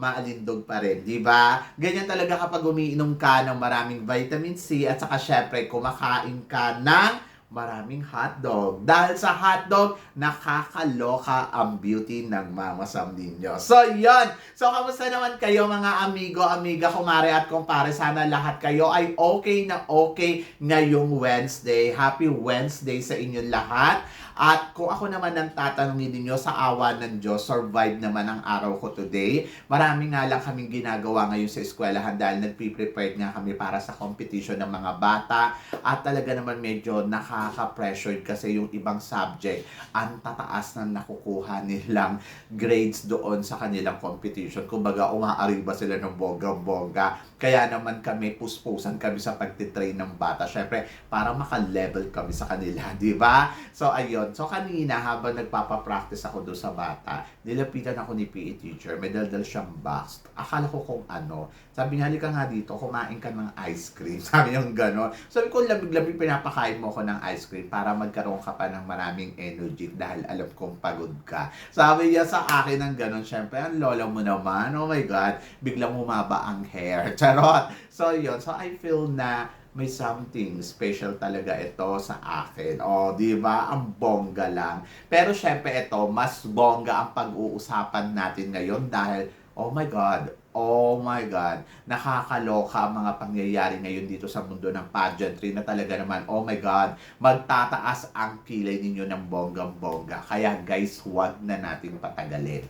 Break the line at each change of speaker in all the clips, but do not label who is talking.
maalindog pa rin, di ba? Ganyan talaga kapag umiinom ka ng maraming vitamin C at saka syempre kumakain ka ng maraming hotdog. Dahil sa hotdog, nakakaloka ang beauty ng Mama Sam ninyo. So, yon. So, kamusta naman kayo mga amigo, amiga, kumare at kumpare? Sana lahat kayo ay okay na okay ngayong Wednesday. Happy Wednesday sa inyong lahat. At kung ako naman ang tatanungin ninyo sa awa ng Diyos, survive naman ang araw ko today. Marami nga lang kaming ginagawa ngayon sa eskwelahan dahil nagpe-prepare nga kami para sa competition ng mga bata. At talaga naman medyo nakaka-pressured kasi yung ibang subject, ang tataas na nakukuha nilang grades doon sa kanilang competition. Kumbaga, umaariba sila ng bongga-bongga. Kaya naman kami, puspusan kami sa pagtitrain ng bata. Syempre, para maka-level kami sa kanila, di ba? So, ayun. So, kanina, habang nagpapapractice ako doon sa bata, nilapitan ako ni PE teacher. May daldal siyang box. Akala ko kung ano. Sabi niya, halika nga dito, kumain ka ng ice cream. Sabi niya gano'n. Sabi ko, lamig-lamig pinapakain mo ko ng ice cream para magkaroon ka pa ng maraming energy dahil alam kong pagod ka. Sabi niya sa akin ng gano'n, syempre, ang lola mo naman, oh my God, biglang umaba ang hair. Charot! So, yun. So, I feel na may something special talaga ito sa akin. O, di ba? Ang bongga lang. Pero syempre ito, mas bongga ang pag-uusapan natin ngayon dahil, oh my God, oh my God, nakakaloka ang mga pangyayari ngayon dito sa mundo ng pageantry na talaga naman, oh my God, magtataas ang kilay ninyo ng bonggang-bongga. Kaya guys, huwag na natin patagalin.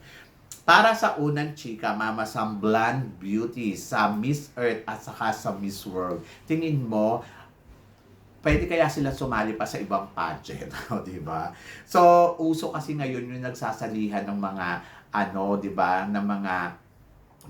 Para sa unang chika, Mama Sam Blonde Beauty sa Miss Earth at saka sa Miss World, tingin mo, pwede kaya sila sumali pa sa ibang pageant, o, di ba? So, uso kasi ngayon yung nagsasalihan ng mga, ano, di ba, ng mga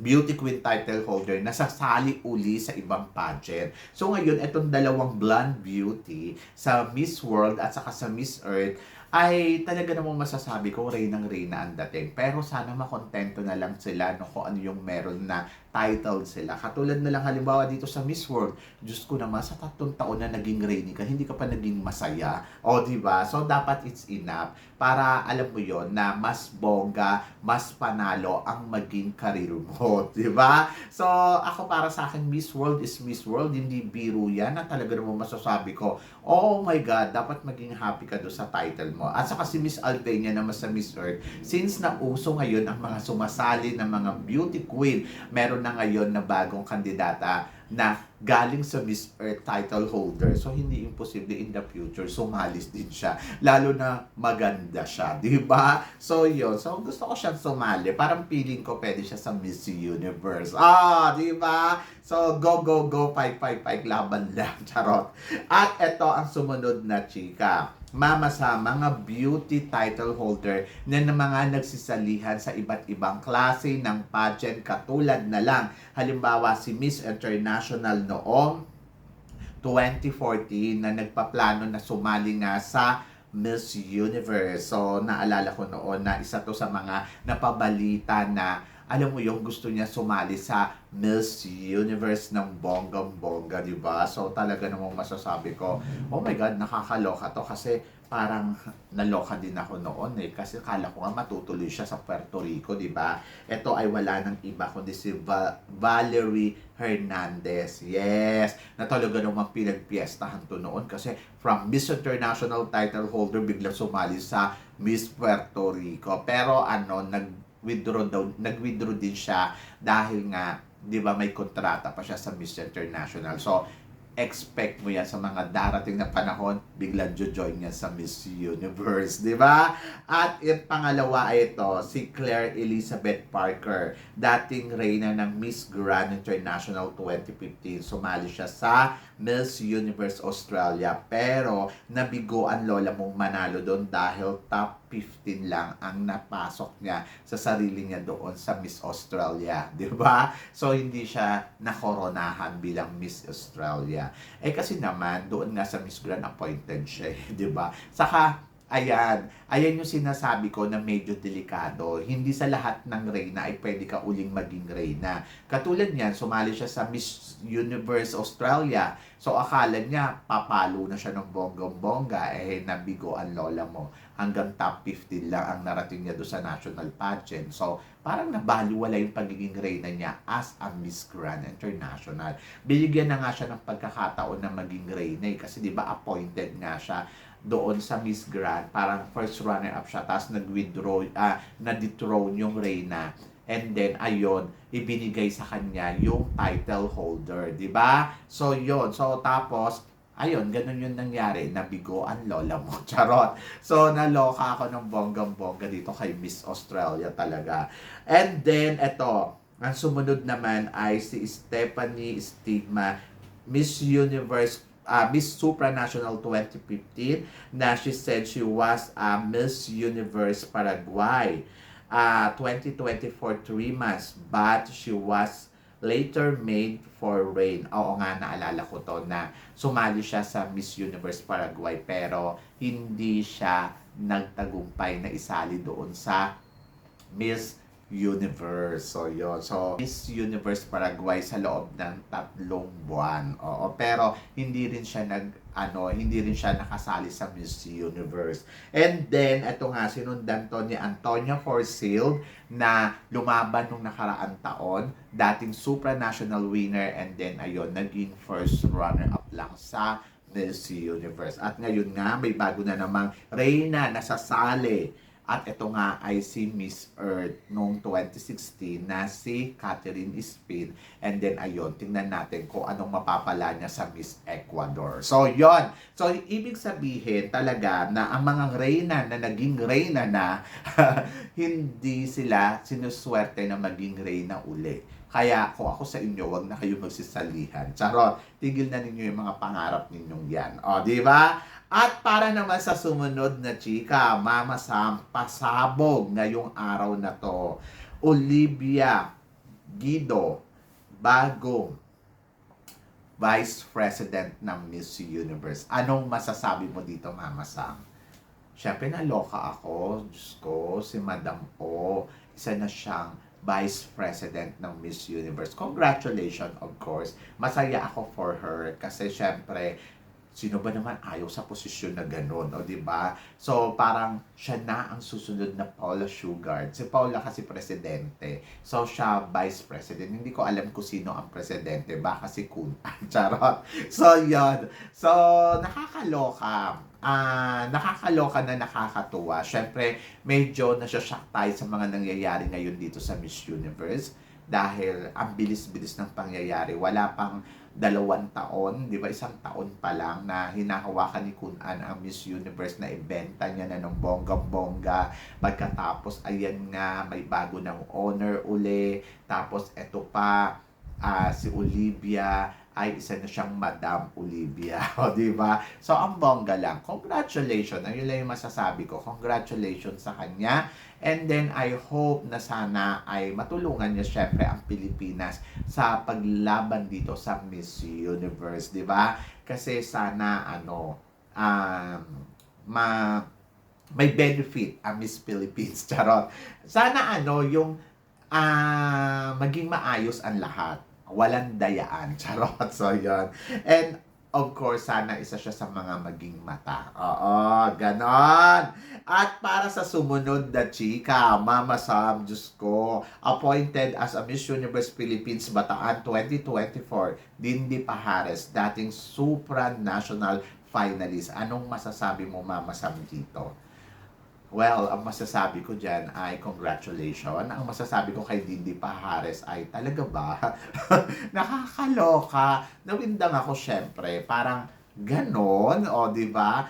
beauty queen title holder na sasali uli sa ibang pageant. So ngayon, itong dalawang blonde beauty sa Miss World at saka sa Miss Earth ay talaga namang masasabi ko, reynang reyna ang dating. Pero sana makontento na lang sila no, kung ano yung meron na title sila. Katulad na lang halimbawa dito sa Miss World, Diyos ko naman, sa tatlong taon na naging reigning ka, hindi ka pa naging masaya. O, di ba? So, dapat it's enough para alam mo yon na mas bongga, mas panalo ang maging karir mo. Di ba? So, ako para sa akin, Miss World is Miss World. Hindi biro yan na talaga naman masasabi ko, oh my God, dapat maging happy ka doon sa title. At saka si Miss Albania naman sa Miss Earth, since na uso ngayon ang mga sumasali ng mga beauty queen, meron na ngayon na bagong kandidata na galing sa Miss Earth title holder. So, hindi imposible in the future, sumalis din siya. Lalo na maganda siya, ba? So, yun. So, gusto ko siyang sumali. Parang feeling ko pwede siya sa Miss Universe. Ah, di ba? So, go, go, go, fight, fight, fight, laban lang. Charot. At ito ang sumunod na chika mama sa mga beauty title holder na ng mga nagsisalihan sa iba't ibang klase ng pageant katulad na lang halimbawa si Miss International noong 2014 na nagpaplano na sumali nga sa Miss Universe. So, naalala ko noon na isa to sa mga napabalita na alam mo yung gusto niya sumali sa Miss Universe ng bonggang-bongga, di ba? So, talaga namang masasabi ko, oh my God, nakakaloka to kasi parang naloka din ako noon eh. Kasi kala ko nga matutuloy siya sa Puerto Rico, di ba? Ito ay wala ng iba kundi si Va- Valerie Hernandez. Yes! Na talaga namang pinagpiestahan to noon kasi from Miss International title holder biglang sumali sa Miss Puerto Rico. Pero ano, nag-withdraw daw, nag-withdraw din siya dahil nga 'di ba may kontrata pa siya sa Miss International. So expect mo yan sa mga darating na panahon, biglang join niya sa Miss Universe, di ba? At yung pangalawa ay ito, si Claire Elizabeth Parker, dating reyna ng Miss Grand International 2015. Sumali siya sa Miss Universe Australia, pero nabigo ang lola mong manalo doon dahil top 15 lang ang napasok niya sa sarili niya doon sa Miss Australia, 'di ba? So hindi siya nakoronahan bilang Miss Australia. Eh kasi naman doon nga sa Miss Grand appointed siya, 'di ba? Saka Ayan, ayan yung sinasabi ko na medyo delikado. Hindi sa lahat ng reyna ay pwede ka uling maging reyna. Katulad niyan, sumali siya sa Miss Universe Australia. So akala niya, papalo na siya ng bonggong-bongga, eh nabigo ang lola mo. Hanggang top 15 lang ang narating niya doon sa national pageant. So parang nabaliwala yung pagiging reyna niya as a Miss Grand International. Binigyan na nga siya ng pagkakataon na maging reyna eh, kasi di ba appointed nga siya doon sa Miss Grand, parang first runner-up siya, tapos nag-withdraw, ah, na-dethrone yung Reyna. And then, ayun, ibinigay sa kanya yung title holder, di ba? So, yun. So, tapos, ayun, ganun yung nangyari. Nabigo ang lola mo. Charot. So, naloka ako ng bonggang-bongga dito kay Miss Australia talaga. And then, eto, ang sumunod naman ay si Stephanie Stigma, Miss Universe uh, Miss Supranational 2015 na she said she was a Miss Universe Paraguay uh, 2020 for 3 months but she was later made for rain. Oo nga, naalala ko to na sumali siya sa Miss Universe Paraguay pero hindi siya nagtagumpay na isali doon sa Miss Universe. So, yun. So, Miss Universe Paraguay sa loob ng tatlong buwan. Oo. Pero, hindi rin siya nag, ano, hindi rin siya nakasali sa Miss Universe. And then, ito nga, sinundan to ni Antonia Forsyth na lumaban nung nakaraang taon. Dating supranational winner and then, ayun, naging first runner-up lang sa Miss Universe. At ngayon nga, may bago na namang Reyna na sasali at ito nga ay si Miss Earth noong 2016 na si Catherine Speed. And then ayun, tingnan natin kung anong mapapala niya sa Miss Ecuador. So yon So ibig sabihin talaga na ang mga reyna na naging reyna na, hindi sila sinuswerte na maging reyna uli. Kaya kung ako sa inyo, wag na kayo magsisalihan. Charot, tigil na ninyo yung mga pangarap ninyong yan. O, di ba? At para naman sa sumunod na chika, Mama Sam, pasabog ngayong araw na to. Olivia Guido, bagong Vice President ng Miss Universe. Anong masasabi mo dito, Mama Sam? Siyempre, naloka ako. Diyos ko, si Madam po, isa na siyang Vice President ng Miss Universe. Congratulations, of course. Masaya ako for her kasi syempre, Sino ba naman ayaw sa posisyon na ganun, o di ba? So, parang siya na ang susunod na Paula Sugard. Si Paula kasi presidente. So, siya vice president. Hindi ko alam kung sino ang presidente. Baka si Kun. Charot. So, yon So, nakakaloka. Ah, nakakaloka na nakakatuwa. Syempre, medyo nasashock tayo sa mga nangyayari ngayon dito sa Miss Universe dahil ang bilis-bilis ng pangyayari. Wala pang dalawang taon, di ba isang taon pa lang na hinahawakan ni Kun An ang Miss Universe na ibenta niya na ng bonggang-bongga. Pagkatapos, ayan nga, may bago ng owner uli. Tapos, eto pa, uh, si Olivia ay isa na siyang Madam Olivia. O, di ba? So, ang bongga lang. Congratulations. Ayun lang yung masasabi ko. Congratulations sa kanya. And then, I hope na sana ay matulungan niya syempre ang Pilipinas sa paglaban dito sa Miss Universe, di ba? Kasi sana, ano, um, ma may benefit ang Miss Philippines. Charot. Sana ano, yung uh, maging maayos ang lahat. Walang dayaan. Charot. So, yun. And, of course, sana isa siya sa mga maging mata. Oo, ganon. At para sa sumunod na chika, Mama Sam, Diyos ko, appointed as a Miss Universe Philippines Bataan 2024, Dindy Pahares, dating supranational finalist. Anong masasabi mo, Mama Sam, dito? Well, ang masasabi ko dyan ay congratulations. Ang masasabi ko kay Dindy Pahares ay talaga ba? Nakakaloka. Nawindang ako syempre. Parang ganon, o di ba?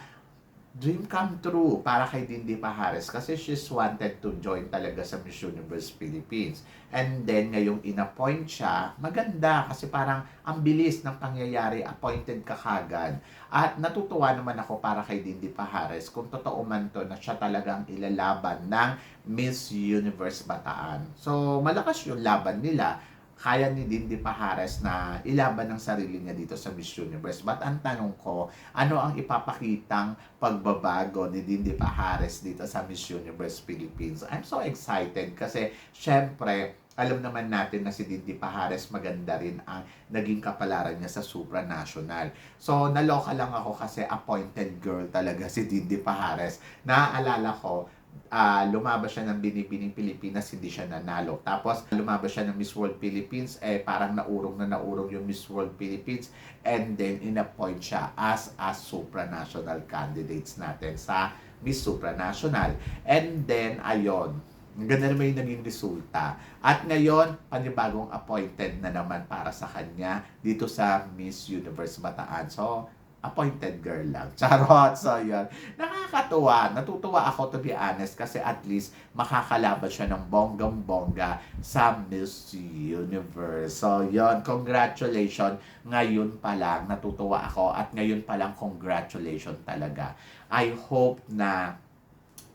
Dream come true para kay Dindy Pajares kasi she's wanted to join talaga sa Miss Universe Philippines. And then, ngayong inappoint siya, maganda kasi parang ang bilis ng pangyayari, appointed ka kagad. At natutuwa naman ako para kay Dindy Pajares kung totoo man to na siya talagang ilalaban ng Miss Universe Bataan. So, malakas yung laban nila kaya ni Dindy Pajares na ilaban ng sarili niya dito sa Miss Universe. But ang tanong ko, ano ang ipapakitang pagbabago ni Dindy Pajares dito sa Miss Universe Philippines? I'm so excited kasi syempre, alam naman natin na si Dindy Pajares maganda rin ang naging kapalaran niya sa supranational. So, naloka lang ako kasi appointed girl talaga si Dindy Pajares. Naaalala ko, ah lumabas siya ng Binibining Pilipinas, hindi siya nanalo. Tapos, lumabas siya ng Miss World Philippines, eh parang naurong na naurong yung Miss World Philippines. And then, inappoint siya as a supranational candidates natin sa Miss Supranational. And then, ayon, ganda naman yung naging resulta. At ngayon, panibagong appointed na naman para sa kanya dito sa Miss Universe Bataan. So, appointed girl lang. Charot. So, yun. Nakakatuwa. Natutuwa ako to be honest kasi at least makakalaban siya ng bonggang-bongga sa Miss Universe. So, yun. Congratulations. Ngayon pa lang, natutuwa ako at ngayon pa lang, congratulations talaga. I hope na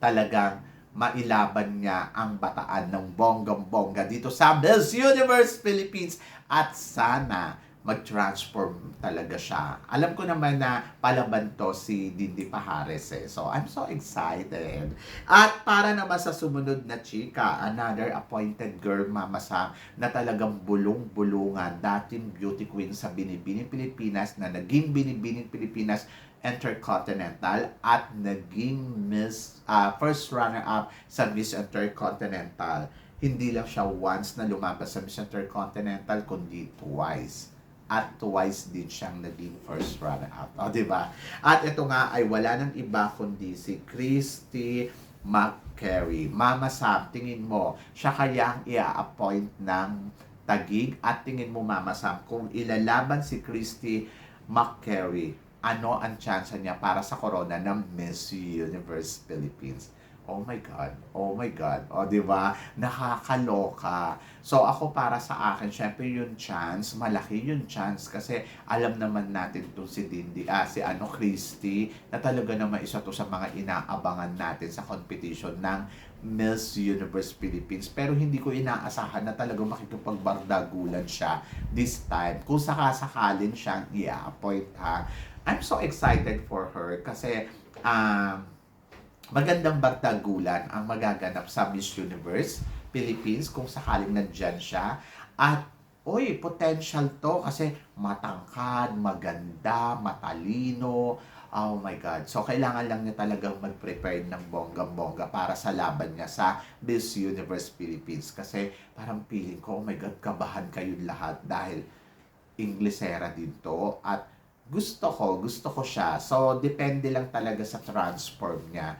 talagang mailaban niya ang bataan ng bonggang-bongga dito sa Miss Universe Philippines at sana mag-transform talaga siya. Alam ko naman na palaban to si Dindy Pajares eh. So, I'm so excited. At para naman sa sumunod na chika, another appointed girl mama Sam na talagang bulong-bulungan, dating beauty queen sa Binibining Pilipinas na naging Binibining Pilipinas Intercontinental at naging Miss ah, first runner-up sa Miss Intercontinental. Hindi lang siya once na lumabas sa Miss Intercontinental, kundi twice. At twice din siyang naging first runner-up. O, di ba? At ito nga ay wala nang iba kundi si Christy McCary. Mama Sam, tingin mo, siya kaya ang i-appoint ng tagig? At tingin mo, Mama Sam, kung ilalaban si Christy McCary, ano ang chance niya para sa corona ng Miss Universe Philippines? Oh my God. Oh my God. O, di ba? Nakakaloka. So, ako para sa akin, syempre yung chance, malaki yung chance kasi alam naman natin to si Dindy, ah, si ano, Christy, na talaga naman isa to sa mga inaabangan natin sa competition ng Miss Universe Philippines. Pero hindi ko inaasahan na talaga makikipagbardagulan siya this time. Kung sakasakalin siyang i-appoint, ha. I'm so excited for her kasi, um, magandang bardagulan ang magaganap sa Miss Universe Philippines kung sakaling nandyan siya. At, uy, potential to kasi matangkad, maganda, matalino. Oh my God. So, kailangan lang niya talagang mag-prepare ng bonggang-bongga para sa laban niya sa Miss Universe Philippines. Kasi parang feeling ko, oh my God, kabahan kayong lahat dahil Inglesera din to. At gusto ko, gusto ko siya. So, depende lang talaga sa transform niya.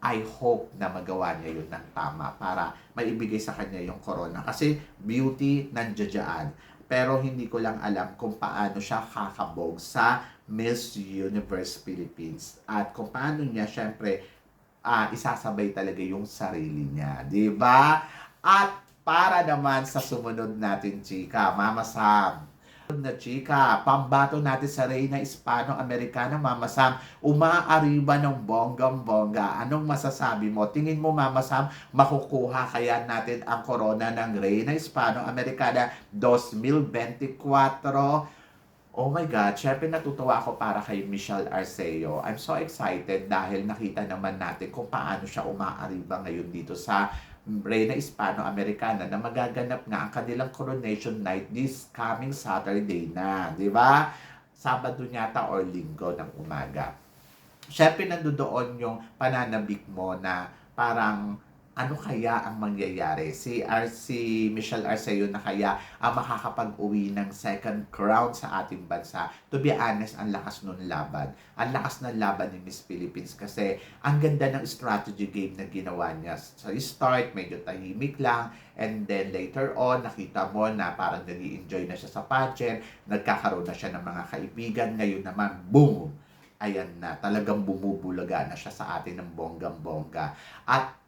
I hope na magawa niya yun ng tama para maibigay sa kanya yung corona. Kasi beauty nandiyan Pero hindi ko lang alam kung paano siya kakabog sa Miss Universe Philippines. At kung paano niya, syempre, ah, isasabay talaga yung sarili niya. ba? At para naman sa sumunod natin, chika, Mama Sam, na chika, pambato natin sa Reyna Hispano-Americana, Mama Sam, umaariba ng bonggang-bongga. Anong masasabi mo? Tingin mo, Mama Sam, makukuha kaya natin ang corona ng Reyna Hispano-Americana 2024? Oh my God, syempre natutuwa ako para kay Michelle Arceo. I'm so excited dahil nakita naman natin kung paano siya umaariba ngayon dito sa Reyna Hispano-Americana na magaganap nga ang kanilang coronation night this coming Saturday na, di ba? Sabado yata or linggo ng umaga. Siyempre, nandoon yung pananabik mo na parang ano kaya ang mangyayari? Si RC Michelle Arceo na kaya ang makakapag-uwi ng second crown sa ating bansa. To be honest, ang lakas nun laban. Ang lakas ng laban ni Miss Philippines kasi ang ganda ng strategy game na ginawa niya. Sa start, medyo tahimik lang. And then later on, nakita mo na parang nag enjoy na siya sa pageant. Nagkakaroon na siya ng mga kaibigan. Ngayon naman, boom! ayan na, talagang bumubulaga na siya sa atin ng bonggang-bongga. At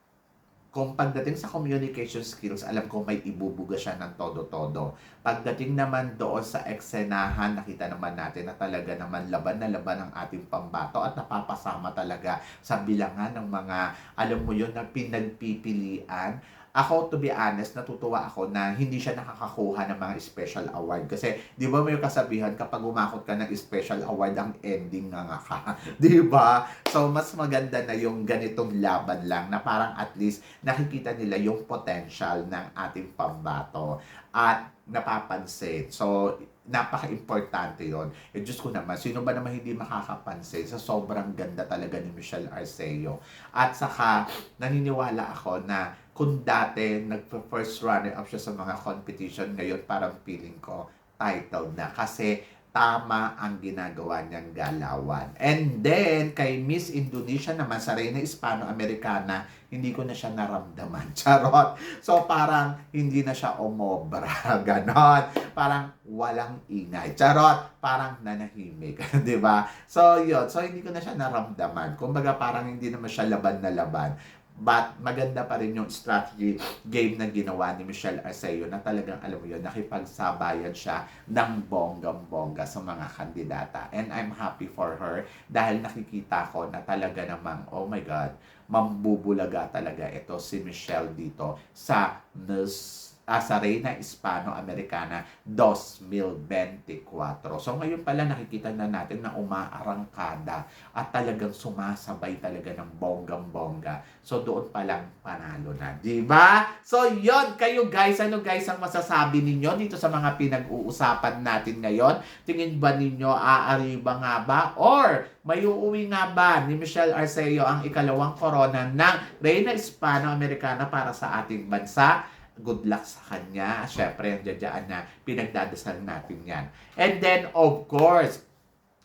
kung pagdating sa communication skills, alam ko may ibubuga siya ng todo-todo. Pagdating naman doon sa eksenahan, nakita naman natin na talaga naman laban na laban ang ating pambato at napapasama talaga sa bilangan ng mga, alam mo yun, na pinagpipilian. Ako, to be honest, natutuwa ako na hindi siya nakakakuha ng mga special award. Kasi, di ba may kasabihan, kapag umakot ka ng special award, ang ending nga nga ka. di ba? So, mas maganda na yung ganitong laban lang na parang at least nakikita nila yung potential ng ating pambato at napapansin. So, napaka-importante yon. Eh, Diyos ko naman, sino ba naman hindi makakapansin sa sobrang ganda talaga ni Michelle Arceo. At saka, naniniwala ako na kung dati nagpa-first runner-up siya sa mga competition, ngayon parang feeling ko titled na. Kasi tama ang ginagawa niyang galawan. And then, kay Miss Indonesia naman, sa Reyna Hispano-Americana, hindi ko na siya naramdaman. Charot. So, parang hindi na siya umobra. Ganon. Parang walang ingay. Charot. Parang nanahimik. ba? So, yun. So, hindi ko na siya naramdaman. Kumbaga, parang hindi naman siya laban na laban. But maganda pa rin yung strategy game na ginawa ni Michelle Arceo na talagang alam mo yun, nakipagsabayan siya ng bonggang-bongga sa mga kandidata. And I'm happy for her dahil nakikita ko na talaga namang, oh my God, mambubulaga talaga ito si Michelle dito sa Miss sa Reina Hispano-Americana 2024. So ngayon pala nakikita na natin na umaarangkada at talagang sumasabay talaga ng bonggang-bongga. So doon pa lang panalo na, di ba? So yon kayo guys, ano guys ang masasabi ninyo dito sa mga pinag-uusapan natin ngayon? Tingin ba ninyo aariba nga ba? Or may uuwi nga ba ni Michelle Arceo ang ikalawang corona ng Reina Hispano-Americana para sa ating bansa? Good luck sa kanya. Siyempre, nandiyan na pinagdadasal natin yan. And then, of course,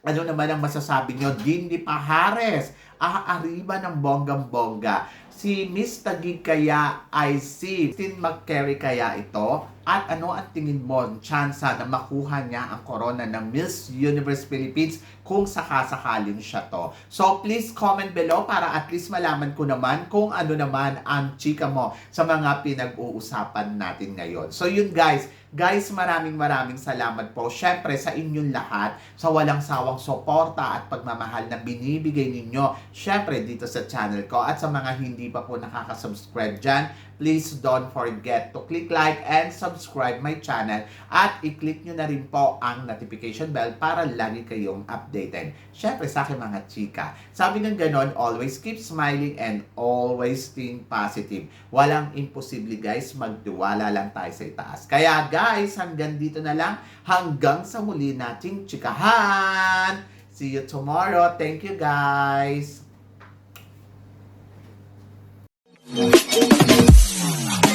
ano naman ang masasabi nyo? Dindi Pahares, aariba ng bonggang-bongga. Si Miss Tagig kaya ay si Tin McCary kaya ito? At ano ang tingin mo tsansa na makuha niya ang corona ng Miss Universe Philippines kung sakasakaling siya to? So please comment below para at least malaman ko naman kung ano naman ang chika mo sa mga pinag-uusapan natin ngayon. So yun guys, Guys, maraming maraming salamat po. Syempre sa inyong lahat, sa walang sawang suporta at pagmamahal na binibigay ninyo. Syempre dito sa channel ko at sa mga hindi pa po nakaka-subscribe dyan, please don't forget to click like and subscribe my channel at i-click nyo na rin po ang notification bell para lagi kayong updated. Syempre sa aking mga chika. Sabi ng ganon, always keep smiling and always think positive. Walang imposible guys, magtiwala lang tayo sa itaas. Kaya guys, hanggang dito na lang. Hanggang sa muli nating chikahan. See you tomorrow. Thank you guys.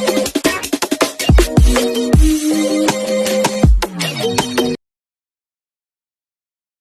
Thank you.